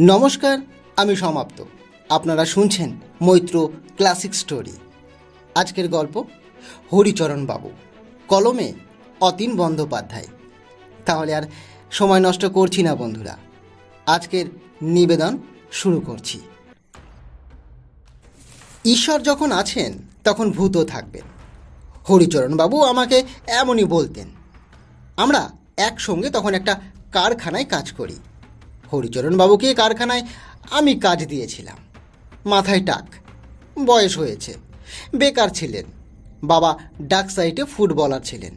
নমস্কার, আমি সমাপ্ত। আপনারা শুনছেন মৈত্র ক্লাসিক স্টোরি। আজকের গল্প, হরিচরণ বাবু। কলমে অতীন বন্দ্যোপাধ্যায়। তাহলে আর সময় নষ্ট করছি না বন্ধুরা। আজকের নিবেদন শুরু করছি। ঈশ্বর যখন আছেন, তখন ভূতও থাকবেন। হরিচরণ বাবু আমাকে এমনই বলতেন। আমরা একসঙ্গে তখন একটা কারখানায় কাজ করি। হরিচরণ বাবুকে কারখানায় আমি কাজ দিয়েছিলাম। মাথায় টাক, বয়স হয়েছে, বেকার ছিলেন, বাবা ডাক সাইটে ফুটবলার ছিলেন।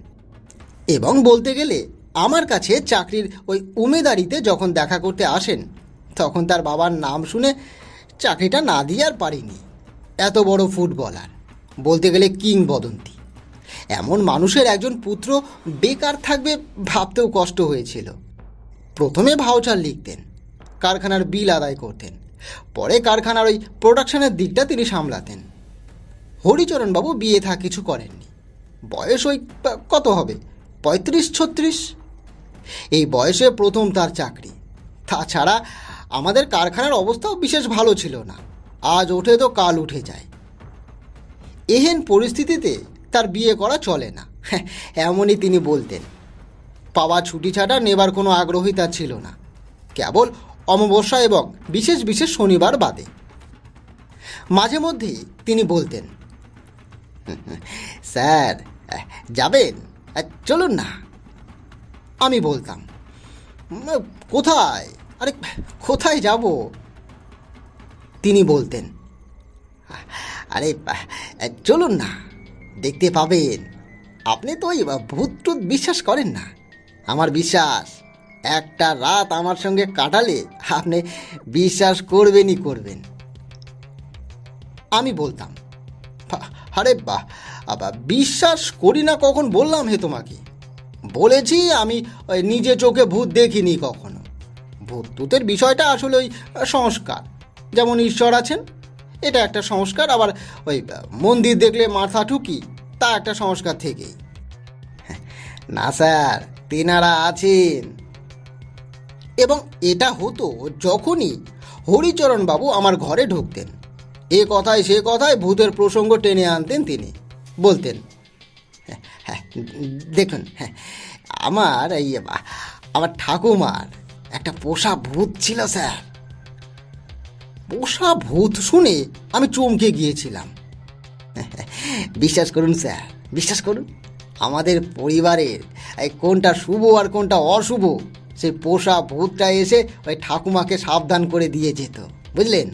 এবং বলতে গেলে আমার কাছে চাকরির ওই উমেদারিতে যখন দেখা করতে আসেন, তখন তার বাবার নাম শুনে চাকরিটা না দিয়ে আর পারিনি। এত বড় ফুটবলার, বলতে গেলে কিংবদন্তি। এমন মানুষের একজন পুত্র বেকার থাকবে ভাবতেও কষ্ট হয়েছিল। প্রথমে ভাউচার লিখতেন কারখানার বিল আদায় করতেন। পরে কারখানার ওই প্রোডাকশনের দিকটা তিনি সামলাতেন। হরিচরণবাবু বিয়ে থা কিছু করেননি। বয়স ওই কত হবে? পঁয়ত্রিশ, ছত্রিশ? এই বয়সে প্রথম তার চাকরি। তাছাড়া আমাদের কারখানার অবস্থাও বিশেষ ভালো ছিল না। আজ ওঠে তো কাল উঠে যায়। এহেন পরিস্থিতিতে তার বিয়ে করা চলে না। এমনই তিনি বলতেন। পাওয়া ছুটি ছাড়া নেবার কোনো আগ্রহী তার ছিল না। কেবল অমাবস্যা এবং বিশেষ বিশেষ শনিবার বাদে। মাঝে মধ্যেই তিনি বলতেন, স্যার, যাবেন? চলুন না। আমি বলতাম, কোথায়? আরে, কোথায় যাব? তিনি বলতেন, আরে, চলুন না, দেখতে পাবেন। আপনি তো ওই ভূত বিশ্বাস করেন না। আমার বিশ্বাস একটা রাত আমার সঙ্গে কাটালে আপনি বিশ্বাস করবেনই করবেন। আমি বলতাম "আ- আরে বাহ আবা বিশ্বাস করি না কখন বললাম হে তোমাকে? বলেছি আমি নিজে চোখে ভূত দেখিনি কখনো। ভূত টুতের বিষয়টা আসলে ওই সংস্কার। যেমন ঈশ্বর আছেন, এটা একটা সংস্কার, আবার ওই মন্দির দেখলে মাথা ঠুকি, তা একটা সংস্কার থেকেই। না স্যার, তেনারা আছেন। এবং এটা হতো যখনই হরিচরণ বাবু আমার ঘরে ঢুকতেন। এ কথায় সে কথায় ভূতের প্রসঙ্গ টেনে আনতেন তিনি। বলতেন হ্যাঁ, হ্যাঁ দেখুন হ্যাঁ আমার এই আমার ঠাকুমার একটা পোষা ভূত ছিল স্যার। পোষা ভূত শুনে আমি চমকে গিয়েছিলাম। বিশ্বাস করুন স্যার বিশ্বাস করুন আমাদের পরিবারের কোনটা শুভ আর কোনটা অশুভ সেই পোষা ভূতটা এসে ওই ঠাকুমাকে সাবধান করে দিয়ে যেত। বুঝলেন?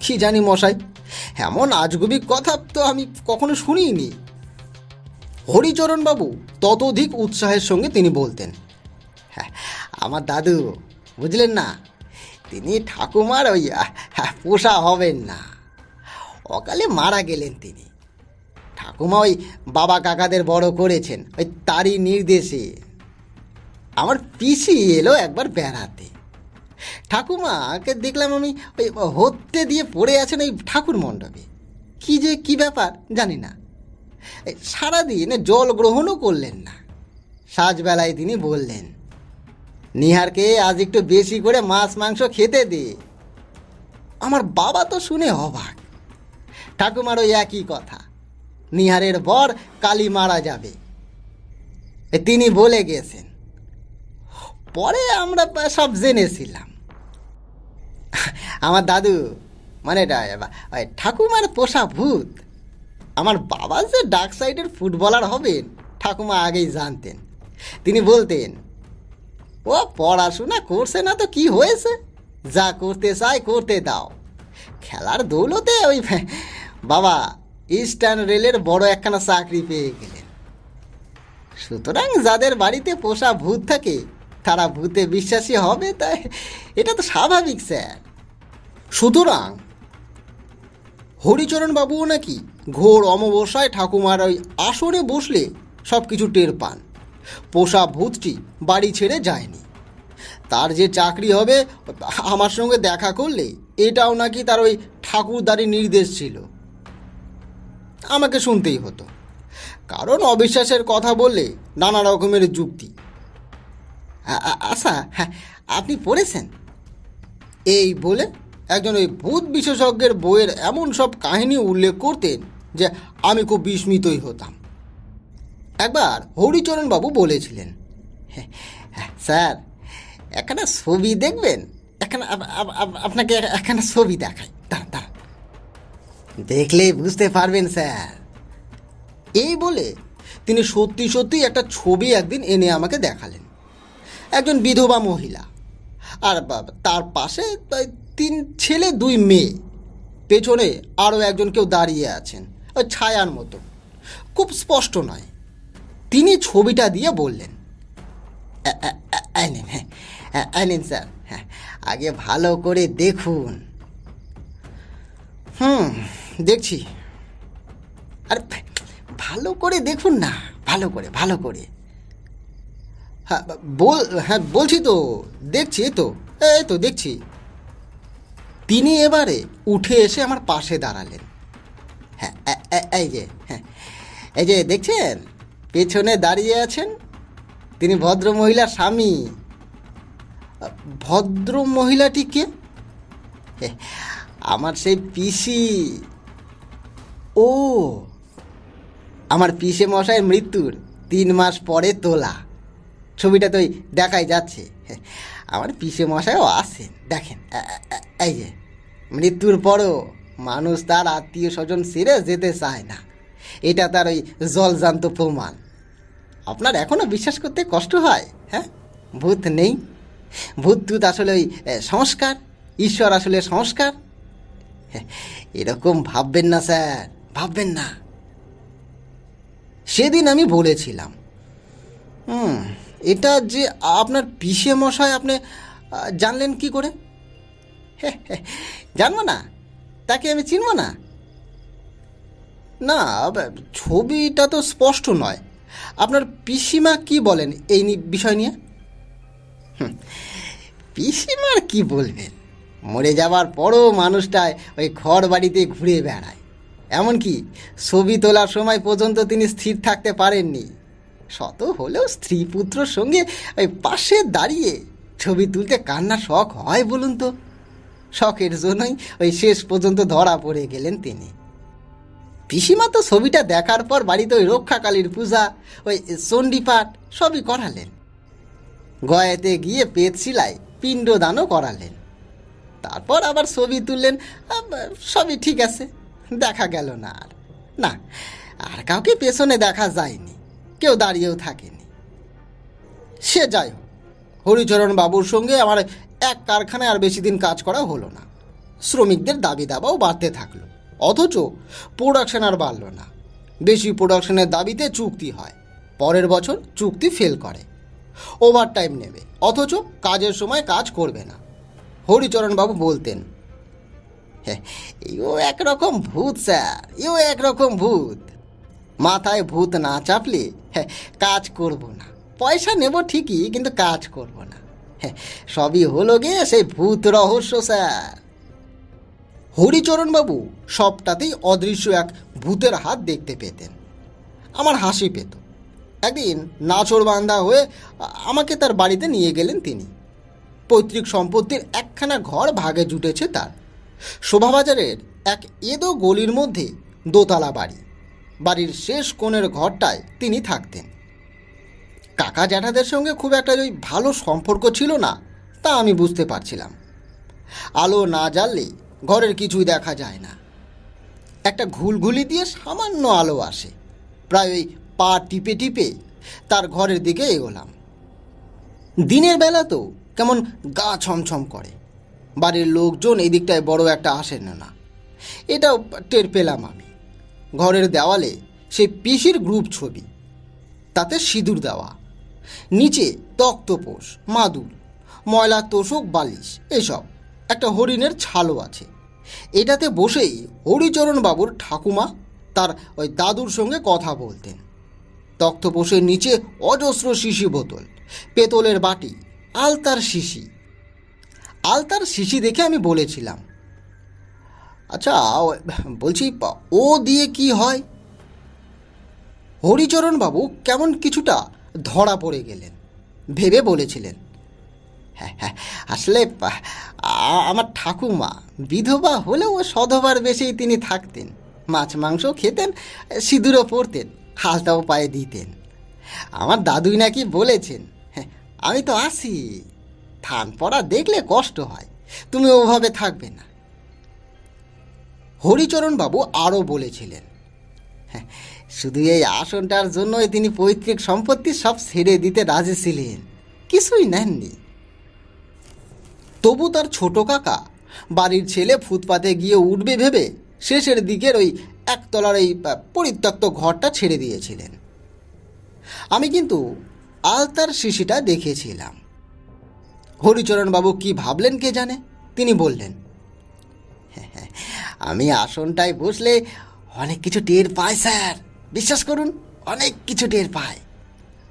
কি জানি মশাই এমন আজগুবি কথা তো আমি কখনো শুনিনি হরিচরণবাবু ততোধিক উৎসাহের সঙ্গে তিনি বলতেন হ্যাঁ আমার দাদু বুঝলেন না? তিনি ঠাকুমার ওই আহ, পোষা হবেন না। অকালে মারা গেলেন তিনি। ঠাকুমা ওই বাবা কাকাদের বড় করেছেন ওই তারই নির্দেশে। আমার পিসি এলো একবার বেড়াতে। ঠাকুমাকে দেখলাম আমি ওই হত্যে দিয়ে পড়ে আছেন ওই ঠাকুর মণ্ডপে। কী যে কী ব্যাপার জানি না। সারাদিন জল গ্রহণও করলেন না। সাজবেলায় তিনি বললেন, নিহারকে আজ একটু বেশি করে মাছ, মাংস খেতে দে। আমার বাবা তো শুনে অবাক। ঠাকুমার ওই একই কথা, নিহারের বর কালী মারা যাবে। তিনি বলে গেছেন পরে আমরা সব জেনেছিলাম। আমার দাদু মানে ঠাকুমার পোষা ভূত। আমার বাবা যে ডাক সাইডের ফুটবলার হবেন, ঠাকুমা আগেই জানতেন। তিনি বলতেন, ও, পড়াশোনা করছে না তো কি হয়েছে? যা করতে চাই করতে দাও। খেলার দৌলতে ওই বাবা ইস্টার্ন রেলের বড় একখানা চাকরি পেয়ে গেলেন। সুতরাং যাদের বাড়িতে পোষা ভূত থাকে তারা ভূতে বিশ্বাসী হবে, তাই এটা তো স্বাভাবিক, স্যার। সুতরাং হরিচরণ বাবুও নাকি ঘোর অমাবস্যায় ঠাকুমার ওই আসরে বসলে সব কিছু টের পান। পোষা ভূতটি বাড়ি ছেড়ে যায়নি। তার যে চাকরি হবে, আমার সঙ্গে দেখা করলে এটাও নাকি তার ওই ঠাকুরদারির নির্দেশ ছিল। আমাকে শুনতেই হতো। কারণ অবিশ্বাসের কথা বললে নানা রকমের যুক্তি। আ- আ- আচ্ছা হ্যাঁ আপনি পড়েছেন? এই বলে একজন ওই ভূত বিশেষজ্ঞের বইয়ের এমন সব কাহিনী উল্লেখ করতেন যে আমি খুব বিস্মিতই হতাম। একবার হরিচরণ বাবু বলেছিলেন "হ্যাঁ, হ্যাঁ, স্যার এখানে ছবি দেখবেন? আপ- আপনাকে এখানে ছবি দেখাই। দাঁড়ান দাঁড়ান। দেখলেই বুঝতে পারবেন স্যার। এই বলে তিনি সত্যি সত্যি একটা ছবি একদিন এনে আমাকে দেখালেন। একজন বিধবা মহিলা। আর তার পাশে তিন ছেলে দুই মেয়ে। পেছনে আরও একজন কেউ দাঁড়িয়ে আছেন ওই ছায়ার মতো। খুব স্পষ্ট নয়। তিনি ছবিটা দিয়ে বললেন "এ- এ- এ- এই নিন হ্যাঁ হ্যাঁ, এই নিন স্যার হ্যাঁ আগে ভালো করে দেখুন। হুম দেখছি। আর ভালো করে দেখুন না ভালো করে ভালো করে। হ্যাঁ বল হ্যাঁ বলছি তো দেখছি তো এই তো দেখছি। তিনি এবারে উঠে এসে আমার পাশে দাঁড়ালেন। হ্যাঁ এই যে হ্যাঁ এই যে দেখছেন? পেছনে দাঁড়িয়ে আছেন তিনি ভদ্র মহিলার স্বামী। ভদ্র মহিলাটি কে? হে, আমার সেই পিসি। ও আমার পিসে মশাইয়ের মৃত্যুর তিন মাস পরে তোলা। ছবিটা তো দেখাই যাচ্ছে। আমার পিসে মশাইও আসেন দেখেন এই যে, মৃত্যুর পরও মানুষ তার আত্মীয় স্বজন সেরে যেতে চায় না। এটা তার ওই জলজান্ত প্রমাণ। আপনার এখনও বিশ্বাস করতে কষ্ট হয় হ্যাঁ? ভূত নেই। ভূত টুত আসলে ওই সংস্কার। ঈশ্বর আসলে সংস্কার। এরকম ভাববেন না, স্যার। ভাববেন না। সেদিন আমি বলেছিলাম, হুম এটা যে আপনার পিসে মশাই আপনি জানলেন কি করে? জানব না? তাকে আমি চিনব না? না ছবিটা তো স্পষ্ট নয়। আপনার পিসিমা কি বলেন এই বিষয় নিয়ে? পিসিমার কি বলবেন? মরে যাওয়ার পরও মানুষটায় ওই ঘর বাড়িতে ঘুরে বেড়ায়। এমনকি ছবি তোলার সময় পর্যন্ত তিনি স্থির থাকতে পারেননি। শত হলেও স্ত্রী পুত্রর সঙ্গে ওই পাশে দাঁড়িয়ে ছবি তুলতে কান্না শখ হয় বলুন তো? শখের জন্যই ওই শেষ পর্যন্ত ধরা পড়ে গেলেন তিনি। পিসিমা তো ছবিটা দেখার পর বাড়িতে ওই রক্ষাকালীর পূজা, ওই চণ্ডীপাঠ সবই করালেন। গয়াতে গিয়ে পেট সিলাই পিণ্ডদানও করালেন। তারপর আবার ছবি তুললেন সবই ঠিক আছে, দেখা গেল না আর। না, আর কাউকে পেছনে দেখা যায়নি। কেউ দাঁড়িয়েও থাকেনি। সে যাই হোক, হরিচরণ বাবুর সঙ্গে আমার এক কারখানায় আর বেশি দিন কাজ করা হলো না। শ্রমিকদের দাবি দাবাও বাড়তে থাকল, অথচ প্রোডাকশন আর বাড়লো না। বেশি প্রোডাকশনের দাবিতে চুক্তি হয়, পরের বছর চুক্তি ফেল করে। ওভার টাইম নেবে, অথচ কাজের সময় কাজ করবে না। হরিচরণবাবু বলতেন হ্যাঁ ইও একরকম ভূত, স্যার, ইও একরকম ভূত। মাথায় ভূত না চাপলে হ্যাঁ কাজ করব না। পয়সা নেব ঠিকই, কিন্তু কাজ করব না। হ্যাঁ সবই হলো গিয়ে সেই ভূত রহস্য, স্যার। হরিচরণবাবু সবটাতেই অদৃশ্য এক ভূতের হাত দেখতে পেতেন। আমার হাসি পেত। একদিন নাচর বান্ধা হয়ে আমাকে তার বাড়িতে নিয়ে গেলেন তিনি। পৈতৃক সম্পত্তির একখানা ঘর ভাগে জুটেছে তার। শোভাবাজারের এক এদো গলির মধ্যে দোতলা বাড়ি। বাড়ির শেষ কোণের ঘরটায় তিনি থাকতেন। কাকা জ্যাঠাদের সঙ্গে খুব একটা ওই ভালো সম্পর্ক ছিল না, তা আমি বুঝতে পারছিলাম। আলো না জ্বাললে ঘরের কিছুই দেখা যায় না। একটা ঘুলঘুলি দিয়ে সামান্য আলো আসে। প্রায় ওই পা টিপে টিপে তার ঘরের দিকে এগোলাম। দিনের বেলা তো কেমন গা ছমছম করে। বাড়ির লোকজন এই দিকটায় বড় একটা আসেন না। এটাও টের পেলাম আমি। ঘরের দেওয়ালে সেই পিসির গ্রুপ ছবি। তাতে সিঁদুর দেওয়া। নিচে তক্তপোষ মাদুর ময়লা তোষক বালিশ, এসব। একটা হরিণের ছালও আছে। এটাতে বসেই হরিচরণবাবুর ঠাকুমা তার ওই দাদুর সঙ্গে কথা বলতেন। তক্তপোষের নিচে অজস্র শিশি বোতল, পেতলের বাটি, আলতার শিশি। আলতার শিশি দেখে আমি বলেছিলাম আচ্ছা বলছি ও দিয়ে কি হয়? হরিচরণ বাবু কেমন কিছুটা ধরা পড়ে গেলেন, ভেবে বলেছিলেন। হ্যাঁ হ্যাঁ আসলে আমার ঠাকুমা বিধবা হলেও সধবার বেশি তিনি থাকতেন, মাছ মাংস খেতেন, সিঁদুরও পরতেন হালটাও পায়ে দিতেন। আমার দাদুই নাকি বলেছেন হ্যাঁ আমি তো আসি, থান পড়া দেখলে কষ্ট হয়, তুমি ওভাবে থাকবে না। হরিচরণ বাবু আরও বলেছিলেন হ্যাঁ, শুধু এই আসনটার জন্যই তিনি পৈতৃক সম্পত্তি সব ছেড়ে দিতে রাজি ছিলেন। কিছুই নেননি। তবু তার ছোট কাকা বাড়ির ছেলে ফুটপাতে গিয়ে উঠবে ভেবে শেষের দিকের ওই একতলার এই পরিত্যক্ত ঘরটা ছেড়ে দিয়েছিলেন। আমি কিন্তু আলতার শিশিটা দেখেছিলাম। হরিচরণবাবু কি ভাবলেন কে জানে? তিনি বললেন আমি আসনটায় বসলে অনেক কিছু টের পাই স্যার। বিশ্বাস করুন, অনেক কিছু টের পায়।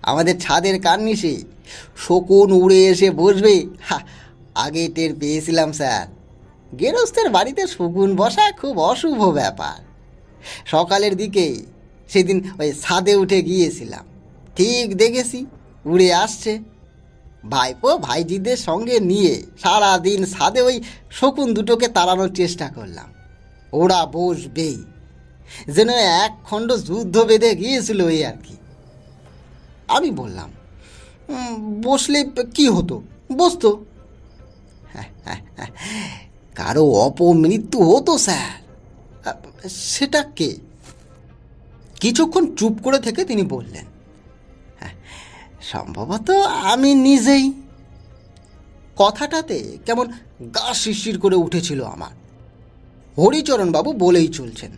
আমাদের ছাদের কার্নিশে শকুন উড়ে এসে বসবে। আগে টের পেয়েছিলাম, স্যার। গেরস্তের বাড়িতে শকুন বসা খুব অশুভ ব্যাপার। সকালের দিকে সেদিন ওই ছাদে উঠে গিয়েছিলাম। ঠিক দেখেছি, উড়ে আসছে। ভাইপো ভাইজিদের সঙ্গে নিয়ে সারা দিন ছাদে ওই শকুন দুটোকে তাড়ানোর চেষ্টা করলাম। ওরা বসবেই যেন এক খণ্ড যুদ্ধ বেঁধে গিয়েছিল ওই আর কি। আমি বললাম বসলে কি হতো? বসতো। কারও অপমৃত্যু হতো স্যার। সেটা কে? কিছুক্ষণ চুপ করে থেকে তিনি বললেন "হ্যাঁ, সম্ভবত আমি নিজেই। কথাটাতে কেমন গা শিরশির করে উঠেছিল আমার। হরিচরণবাবু বলেই চলছেন।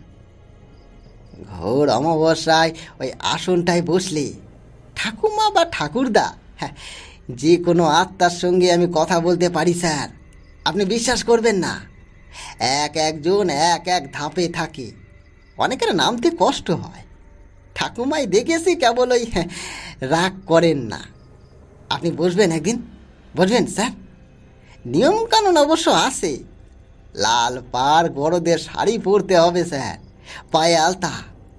ঘোর অমাবস্যায় ওই আসনটায় বসলে ঠাকুমা বা ঠাকুরদা? হ্যাঁ যে কোনো আত্মার সঙ্গে আমি কথা বলতে পারি স্যার। আপনি বিশ্বাস করবেন না। এক একজন এক এক ধাপে থাকে। অনেকের নামতে কষ্ট হয়। ঠাকুমাই দেখেছি কেবল ওই হ্যাঁ, রাগ করেন না। আপনি বসবেন একদিন? বসবেন স্যার? নিয়মকানুন অবশ্য আছে। লাল পাড় বড়দের শাড়ি পরতে হবে স্যার। পায়ে আলতা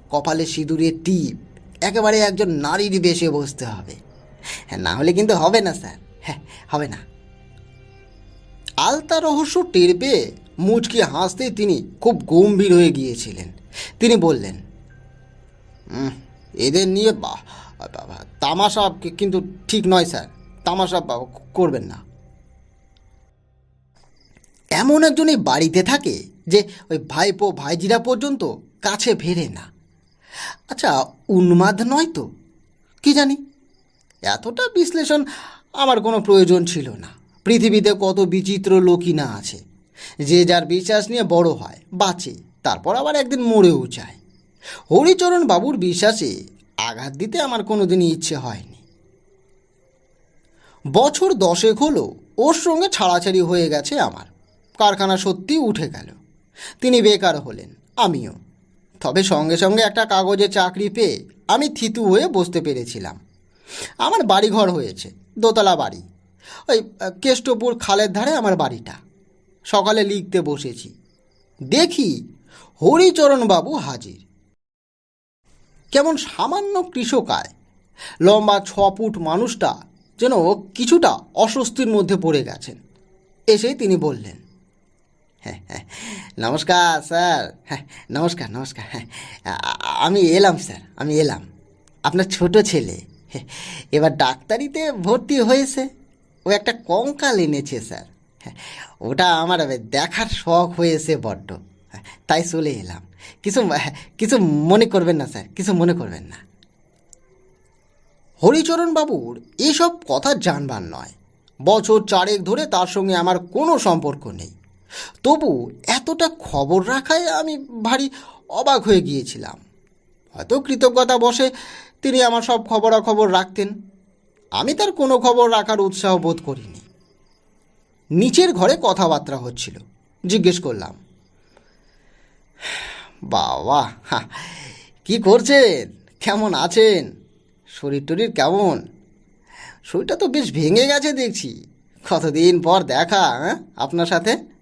কপালে সিঁদুরে টিপ একেবারে একজন নারীর বেশে বসতে হবে। হ্যাঁ না হলে কিন্তু হবে না স্যার। হ্যাঁ হবে না। আলতা রহস্য টের পেয়ে মুচকি হাসতেই তিনি খুব গম্ভীর হয়ে গিয়েছিলেন। তিনি বললেন "উম, এদের নিয়ে তামাশা কিন্তু ঠিক নয় স্যার। তামাশা করবেন না। এমন একজনই বাড়িতে থাকে যে ওই ভাইপো ভাইজিরা পর্যন্ত কাছে ফেরে না। আচ্ছা উন্মাদ নয় তো? কি জানি? এতটা বিশ্লেষণ আমার কোনো প্রয়োজন ছিল না। পৃথিবীতে কত বিচিত্র লোকই না আছে। যে যার বিশ্বাস নিয়ে বড় হয়, বাঁচে, তারপর আবার একদিন মরেও যায়। হরিচরণ বাবুর বিশ্বাসে আঘাত দিতে আমার কোনোদিনই ইচ্ছে হয়নি। বছর দশেক হলো, ওর সঙ্গে ছাড়াছাড়ি হয়ে গেছে আমার। কারখানা সত্যি উঠে গেল। তিনি বেকার হলেন, আমিও। তবে সঙ্গে সঙ্গে একটা কাগজে চাকরি পেয়ে আমি থিতু হয়ে বসতে পেরেছিলাম। আমার বাড়িঘর হয়েছে, দোতলা বাড়ি। ওই কেষ্টপুর খালের ধারে আমার বাড়িটা। সকালে লিখতে বসেছি। দেখি হরিচরণবাবু হাজির। কেমন সামান্য কৃষক কৃষকায় লম্বা ছ ফুট মানুষটা যেন কিছুটা অস্বস্তির মধ্যে পড়ে গেছেন। এসেই তিনি বললেন নমস্কার, স্যার। নমস্কার নমস্কার। আমি এলাম, স্যার, আমি এলাম। আপনার ছোট ছেলে। এবার ডাক্তারিতে ভর্তি হয়েছে। ও একটা কঙ্কাল এনেছে, স্যার। ওটা আমার দেখার শখ হয়েছে বড্ড। তাই চলে এলাম। কিছু কিছু মনে করবেন না, স্যার, কিছু মনে করবেন না। হরিচরণ বাবুর এসব কথা জানবার নয়। বছর চারেক ধরে তার সঙ্গে আমার কোনো সম্পর্ক নেই। তবু এতটা খবর রাখায় আমি ভারী অবাক হয়ে গিয়েছিলাম। হয়তো কৃতজ্ঞতা বসে তিনি আমার সব খবরাখবর রাখতেন। আমি তার কোনো খবর রাখার উৎসাহ বোধ করিনি। নিচের ঘরে কথাবার্তা হচ্ছিল। জিজ্ঞেস করলাম, বাবা কি করছেন? কেমন আছেন? শরীর টরীর কেমন? শরীরটা তো বেশ ভেঙে গেছে দেখছি। কতদিন পর দেখা হ্যাঁ আপনার সাথে?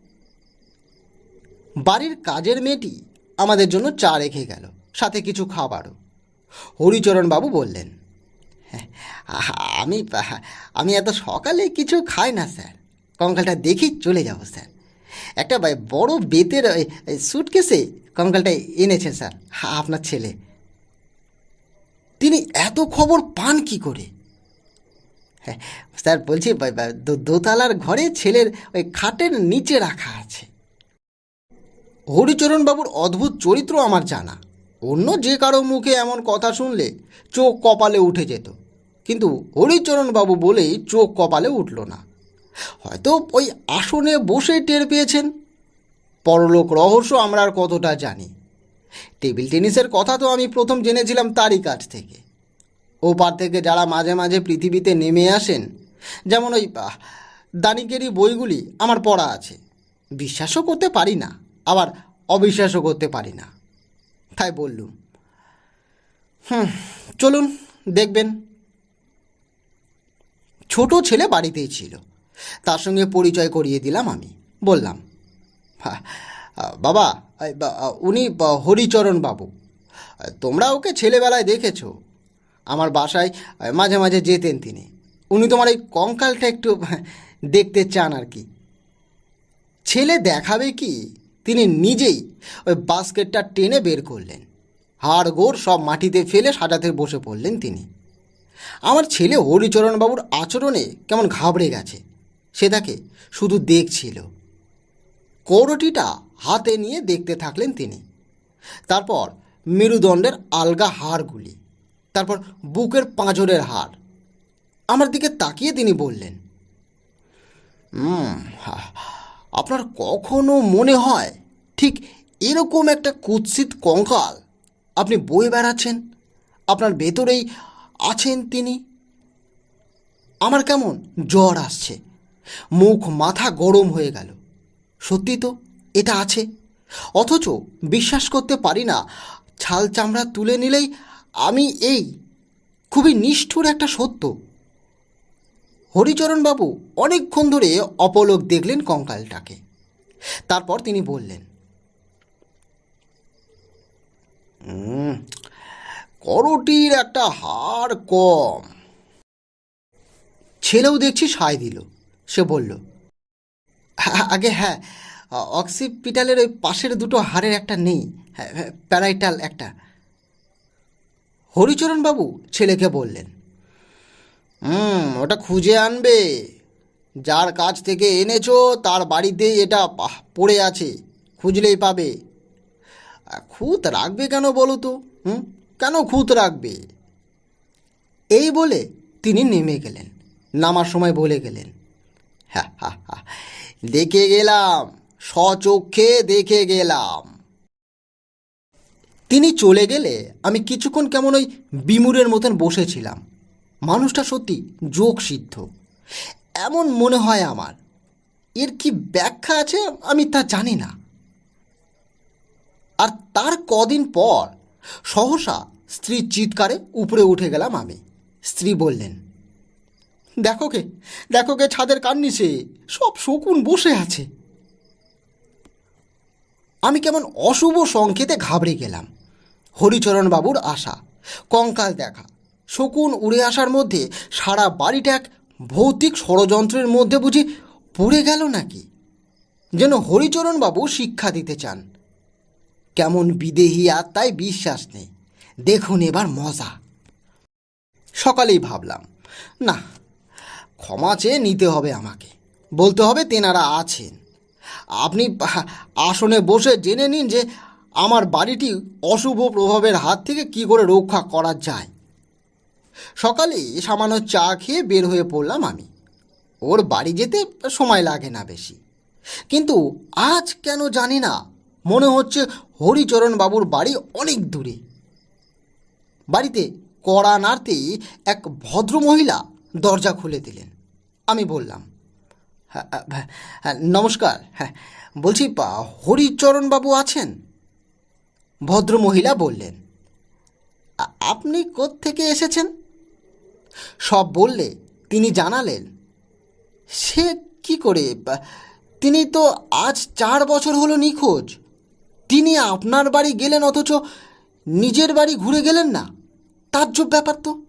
বাড়ির কাজের মেয়েটি আমাদের জন্য চা রেখে গেল সাথে কিছু খাবারও। হরিচরণবাবু বললেন "হ্যাঁ, আমি আমি এত সকালে কিছু খাই না স্যার। কঙ্কালটা দেখি চলে যাব স্যার। একটা বড় বেতের সুটকেসে কঙ্কালটা এনেছে স্যার আপনার ছেলে। তিনি এত খবর পান কি করে? হ্যাঁ স্যার বলছি দোতলার ঘরে ছেলের ওই খাটের নিচে রাখা আছে। হরিচরণ বাবুর অদ্ভুত চরিত্র আমার জানা। অন্য যে কারও মুখে এমন কথা শুনলে চোখ কপালে উঠে যেত। কিন্তু হরিচরণ বাবু বলেই চোখ কপালে উঠল না। হয়তো ওই আসনে বসে টের পেয়েছেন। পরলোক রহস্য আমরা আর কতটা জানি। টেবিল টেনিসের কথা তো আমি প্রথম জেনেছিলাম তারই কাছ থেকে। ওপার থেকে যারা মাঝে মাঝে পৃথিবীতে নেমে আসেন, যেমন ওই দানিকেরই বইগুলি আমার পড়া আছে। বিশ্বাসও করতে পারি না। আবার অবিশ্বাসও করতে পারি না। তাই বললুম হুম চলুন দেখবেন। ছোট ছেলে বাড়িতেই ছিল। তার সঙ্গে পরিচয় করিয়ে দিলাম আমি। বললাম "হা, বাবা উনি হরিচরণ বাবু। তোমরা ওকে ছেলেবেলায় দেখেছ। আমার বাসায় মাঝে মাঝে যেতেন তিনি। উনি তোমার এই কঙ্কালটা একটু দেখতে চান আর কি। ছেলে দেখাবে কি? তিনি নিজেই ওই বাস্কেটটা টেনে বের করলেন। হাড় গোড় সব মাটিতে ফেলে সাজাতে বসে পড়লেন তিনি। আমার ছেলে হরিচরণবাবুর আচরণে কেমন ঘাবড়ে গেছে। সে তাকে শুধু দেখছিল। কৌরটিটা হাতে নিয়ে দেখতে থাকলেন তিনি। তারপর মেরুদণ্ডের আলগা হাড়গুলি, তারপর বুকের পাঁজরের হাড়। আমার দিকে তাকিয়ে তিনি বললেন হুম আপনার কখনো মনে হয় ঠিক এরকম একটা কুৎসিত কঙ্কাল আপনি বয়ে বেড়াচ্ছেন? আপনার ভেতরেই আছেন তিনি? আমার কেমন জ্বর আসছে। মুখ, মাথা গরম হয়ে গেল। সত্যি তো এটা আছে? অথচ বিশ্বাস করতে পারি না, ছাল চামড়া তুলে নিলেই আমি এই খুবই নিষ্ঠুর একটা সত্য। হরিচরণবাবু অনেকক্ষণ ধরে অপলক দেখলেন কঙ্কালটাকে। তারপর তিনি বললেন "উম, করটির একটা হাড় কম। ছেলেও দেখছি সায় দিল। সে বলল "আ- আগে হ্যাঁ অক্সিপিটালের ওই পাশের দুটো হাড়ের একটা নেই হ্যাঁ, প্যারাইটাল একটা। হরিচরণবাবু ছেলেকে বললেন হুম, ওটা খুঁজে আনবে। যার কাছ থেকে এনেছো, তার বাড়িতেই এটা পড়ে আছে, খুঁজলেই পাবে। খুঁত রাখবে কেন বলো তো? হুম, কেন খুঁত রাখবে? এই বলে তিনি নেমে গেলেন, নামার সময় বলে গেলেন, হা হা হা, দেখে গেলাম, স্বচক্ষে দেখে গেলাম। তিনি চলে গেলে আমি কিছুক্ষণ কেমন ওই বিমুরের মতন বসেছিলাম। মানুষটা সত্যি যোগ সিদ্ধ। এমন মনে হয় আমার। এর কি ব্যাখ্যা আছে আমি তা জানি না। আর তার কদিন পর সহসা স্ত্রীর চিৎকারে উপরে উঠে গেলাম আমি। স্ত্রী বললেন, দেখো কে দেখো কে ছাদের কান নিচে সব শকুন বসে আছে। আমি কেমন অশুভ সংকেতে ঘাবড়ে গেলাম। হরিচরণ বাবুর আশা, কঙ্কাল দেখা শকুন উড়ে আসার মধ্যে সারা বাড়িটা এক ভৌতিক ষড়যন্ত্রের মধ্যে বুঝি পড়ে গেল নাকি? যেন হরিচরণ বাবু শিক্ষা দিতে চান। কেমন বিদেহী আত্মায় বিশ্বাস নেই। দেখুন এবার মজা। সকালেই ভাবলাম, না, ক্ষমা চেয়ে নিতে হবে আমাকে। বলতে হবে তেনারা আছেন। আপনি আসনে বসে জেনে নিন যে আমার বাড়িটি অশুভ প্রভাবের হাত থেকে কি করে রক্ষা করা যায়। সকালে সামান্য চা খেয়ে বের হয়ে পড়লাম আমি। ওর বাড়ি যেতে সময় লাগে না বেশি। কিন্তু আজ কেন জানি না মনে হচ্ছে হরিচরণ বাবুর বাড়ি অনেক দূরে। বাড়িতে কড়া নাড়তেই এক ভদ্রমহিলা দরজা খুলে দিলেন। আমি বললাম হ্যাঁ হ্যাঁ, হ্যাঁ, নমস্কার হ্যাঁ বলছি বা- হরিচরণ বাবু আছেন? ভদ্রমহিলা বললেন "আ- আপনি থেকে এসেছেন? সব বললে, তিনি জানালেন, সে কি করে? তিনি তো আজ চার বছর হলো নিখোঁজ। তিনি আপনার বাড়ি গেলেন অথচ নিজের বাড়ি ঘুরে গেলেন না। তাজ্জব ব্যাপার তো।